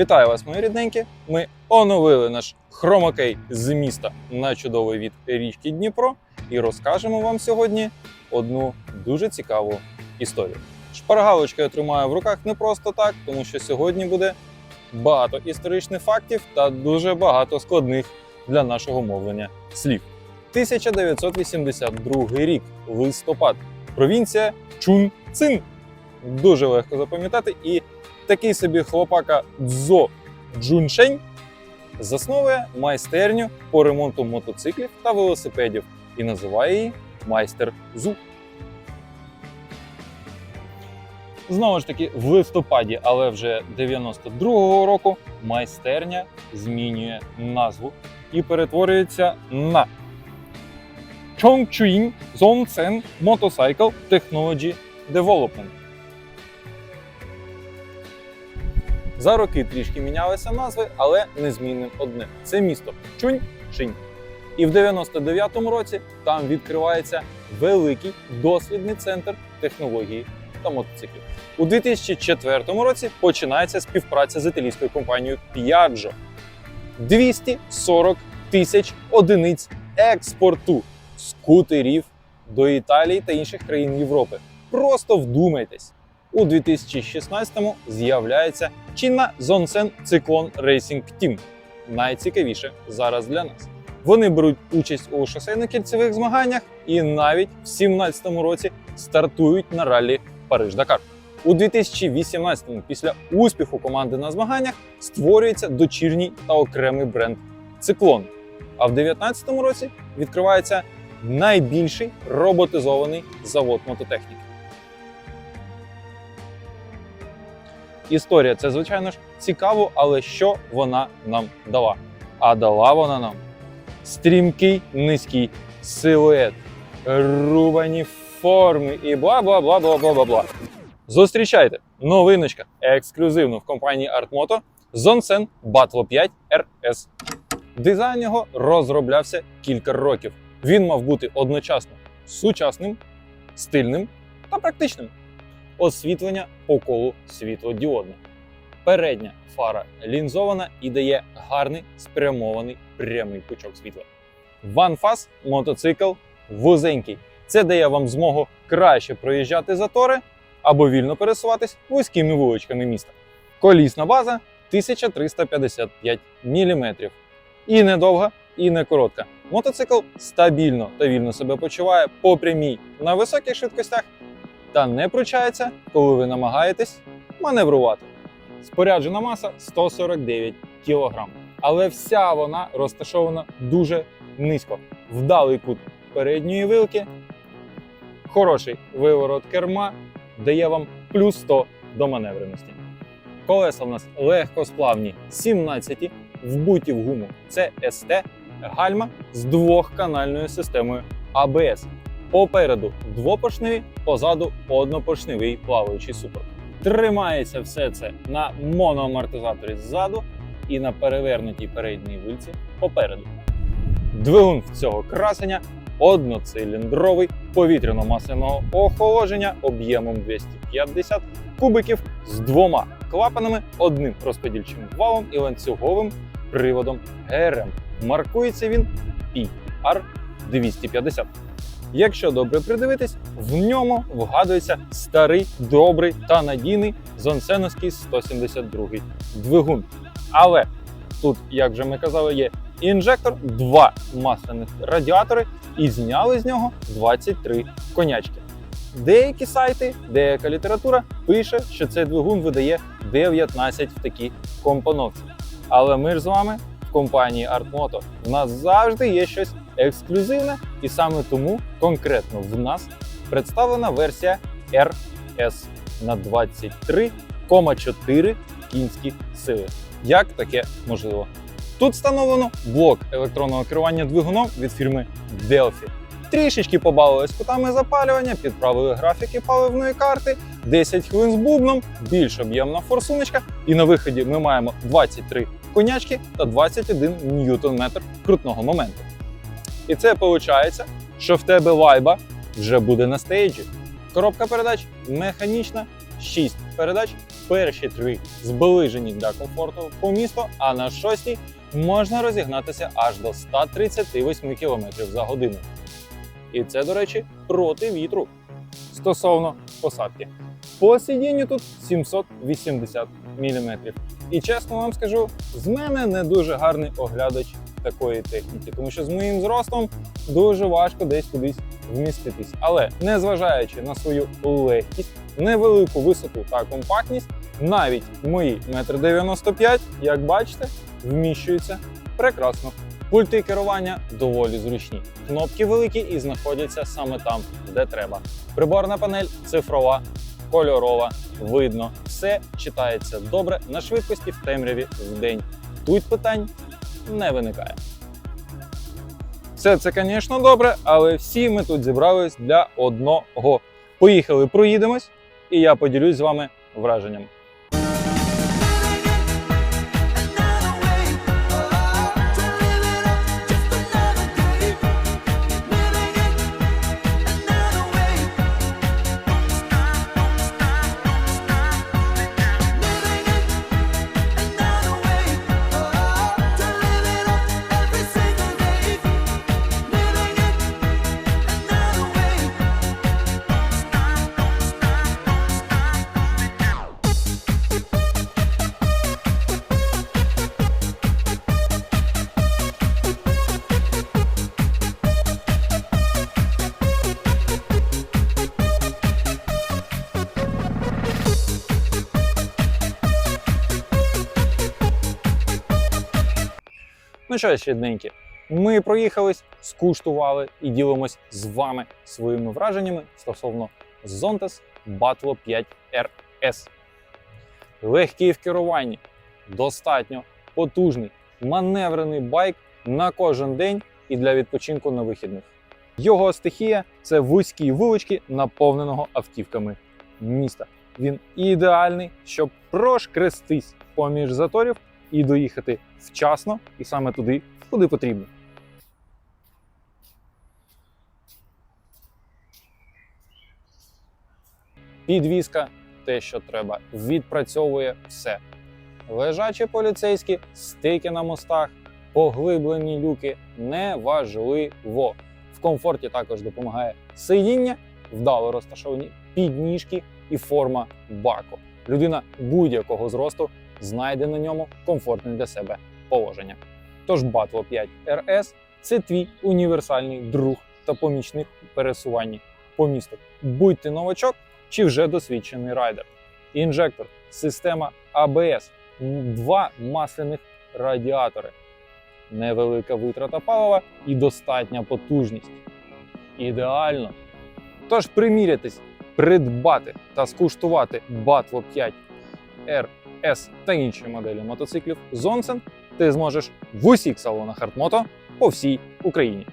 Вітаю вас, мої рідненькі. Ми оновили наш хромокей з міста на чудовий від річки Дніпро і розкажемо вам сьогодні одну дуже цікаву історію. Шпаргалочку я тримаю в руках не просто так, тому що сьогодні буде багато історичних фактів та дуже багато складних для нашого мовлення слів. 1982 рік, листопад, провінція Чунцин. Дуже легко запам'ятати і такий собі хлопака Дзо Джуншень засновує майстерню по ремонту мотоциклів та велосипедів і називає її майстер Зу. Знову ж таки, в листопаді, але вже 92-го року майстерня змінює назву і перетворюється на Chongqing Zongchen Motorcycle Technology Development. За роки трішки мінялися назви, але незмінним одне це місто Чунь-Чинь. І в 99-му році там відкривається великий дослідний центр технології та мотоциклів. У 2004 році починається співпраця з італійською компанією Piaggio. 240 тисяч одиниць експорту скутерів до Італії та інших країн Європи. Просто вдумайтесь. У 2016-му з'являється Чинна Zonsen Cyclone Racing Team. Найцікавіше зараз для нас. Вони беруть участь у шосейно-кільцевих змаганнях і навіть в 2017 році стартують на раллі Париж-Дакар. У 2018-му, після успіху команди на змаганнях, створюється дочірній та окремий бренд Циклон. А в 2019 році відкривається найбільший роботизований завод мототехніки. Історія це, звичайно ж, цікаво, але що вона нам дала? А дала вона нам стрімкий низький силует, рубані форми і бла бла бла бла бла бла бла. Зустрічайте новиночка ексклюзивно в компанії Artmoto Zonsen Battle 5 RS. Дизайн його розроблявся кілька років. Він мав бути одночасно сучасним, стильним та практичним освітлення по колу світлодіодне. Передня фара лінзована і дає гарний спрямований прямий пучок світла. Ванфас мотоцикл вузенький. Це дає вам змогу краще проїжджати затори або вільно пересуватись вузькими вуличками міста. Колісна база 1355 мм. І не довга, і не коротка. Мотоцикл стабільно та вільно себе почуває по прямій на високих швидкостях та не пручається, коли ви намагаєтесь маневрувати. Споряджена маса 149 кг. Але вся вона розташована дуже низько. Вдалий кут передньої вилки, хороший виворот керма дає вам плюс 100 до маневреності. Колеса в нас легкосплавні 17 вбуті в гуму CST, гальма з двохканальною системою ABS. Попереду двопоршневі, позаду однопоршневий плаваючий супорт. Тримається все це на моноамортизаторі ззаду і на перевернутій передній вильці попереду. Двигун в цього красення одноциліндровий повітряно-масляного охолодження об'ємом 250 кубиків з двома клапанами, одним розподільчим валом і ланцюговим приводом ГРМ. Маркується він PR250. Якщо добре придивитись, в ньому вгадується старий, добрий та надійний Зонсеновський 172 двигун. Але тут, як вже ми казали, є інжектор, два масляних радіатори і зняли з нього 23 конячки. Деякі сайти, деяка література пише, що цей двигун видає 19 в такій компоновці. Але ми ж з вами в компанії Artmoto. В нас завжди є щось ексклюзивне, і саме тому конкретно в нас представлена версія RS на 23,4 кінські сили. Як таке можливо? Тут встановлено блок електронного керування двигуном від фірми Delphi. Трішечки побавились кутами запалювання, підправили графіки паливної карти, 10 хвилин з бубном, більш об'ємна форсуночка, і на виході ми маємо 23 конячки та 21 ньютон-метр крутного моменту. І це виходить, що в тебе лайба вже буде на стейджі. Коробка передач механічна, 6 передач перші три зближені для комфорту по місту, а на шостій можна розігнатися аж до 138 км за годину. І це, до речі, проти вітру. Стосовно посадки. По сидінню тут 780 мм. І чесно вам скажу, з мене не дуже гарний оглядач такої техніки, тому що з моїм зростом дуже важко десь кудись вміститись. Але незважаючи на свою легкість, невелику висоту та компактність, навіть мої 1,95 м, як бачите, вміщуються прекрасно. Пульти керування доволі зручні. Кнопки великі і знаходяться саме там, де треба. Приборна панель цифрова, кольорова, видно, все читається добре на швидкості в темряві в день. Тут питань не виникає. Все це, звісно, добре, але всі ми тут зібрались для одного. Поїхали, проїдемось, і я поділюсь з вами враженням. Ну що, ще рідненькі, ми проїхались, скуштували і ділимось з вами своїми враженнями стосовно Zontes Battle 5 RS. Легкий в керуванні, достатньо потужний, маневрений байк на кожен день і для відпочинку на вихідних. Його стихія це вузькі вулички, наповненого автівками міста. Він ідеальний, щоб прошкрестись поміж заторів і доїхати вчасно і саме туди, куди потрібно. Підвізка те, що треба, відпрацьовує все. Лежачі поліцейські, стики на мостах, поглиблені люки неважливо. В комфорті також допомагає сидіння, вдало розташовані підніжки і форма баку. Людина будь-якого зросту знайде на ньому комфортне для себе положення. Тож Battle 5 RS це твій універсальний друг та помічник у пересуванні по місту. Будь ти новачок чи вже досвідчений райдер. Інжектор, система ABS, два масляних радіатори, невелика витрата палива і достатня потужність. Ідеально. Тож примірятись, придбати та скуштувати Батло 5 RS та інші моделі мотоциклів Зонсен ти зможеш в усіх салонах Артмото по всій Україні.